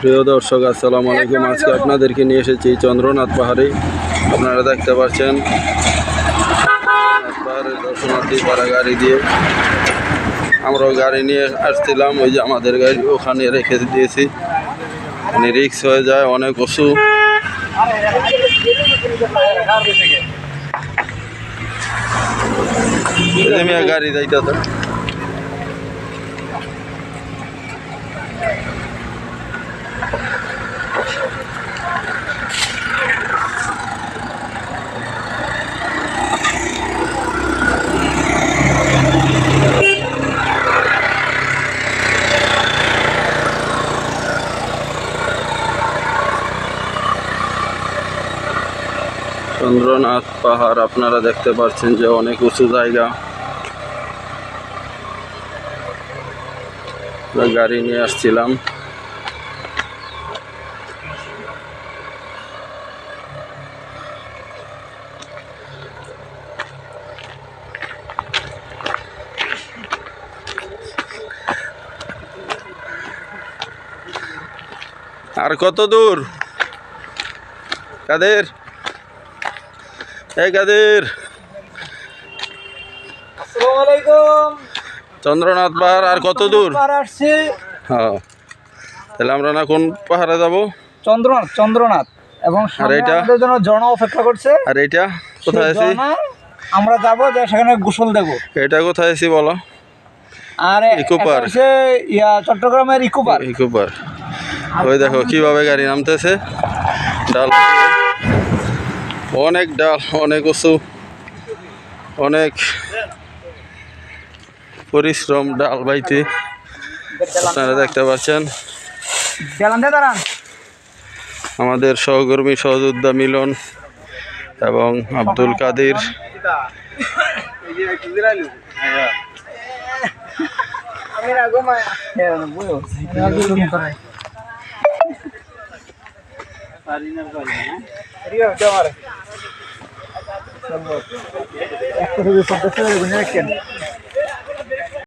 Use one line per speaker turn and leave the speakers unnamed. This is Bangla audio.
প্রিয় দর্শক আসসালামু আলাইকুম। আজকে আপনাদেরকে নিয়ে এসেছি চন্দ্রনাথ পাহাড়ে। আপনারা দেখতে পাচ্ছেন পাহাড়ের দর্শনার্থী পাড়া গাড়ি দিয়ে। আমরাও গাড়ি নিয়ে আসছিলাম ওই যে আমাদের গাড়ি ওখানে রেখে দিয়েছি। মানে রিক্স হয়ে যায় অনেক উঁচু গাড়ি যাইতে চন্দ্রনাথ পাহাড়, আপনারা দেখতে পাচ্ছেন যে অনেক উঁচু জায়গা। গাড়ি নিয়ে আসছিলাম। আর কত দূর? কাদের? এই কাদের চন্দ্রনাথ পাহাড় আর কত দূর? হ্যাঁ। তাহলে আমরা না কোন পাহাড়ে যাব?
চন্দ্রনাথ চন্দ্রনাথ। এবং সামনে
এটা?
জন্য ঝর্ণা অপেক্ষা করছে।
আর এইটা কোথায় আছি?
আমরা যাব যে সেখানে গোসল দেব।
এটা কোথায় আছি বলো?
আর
ইকো
এটা
পার্ক।
ইয়া চট্টগ্রামের ইকো পার্ক
ইকোপার। ওই দেখো কীভাবে গাড়ি নামতেছে? ডাল অনেক ডাল অনেক উঁচু অনেক পরিশ্রম ডাল বাইতে আপনারা দেখতে পাচ্ছেন। আমাদের সহকর্মী সহযোদ্ধা মিলন এবং আব্দুল কাদির।
আমি রাগো একটা শুধু সদস্য গুনে রাখেন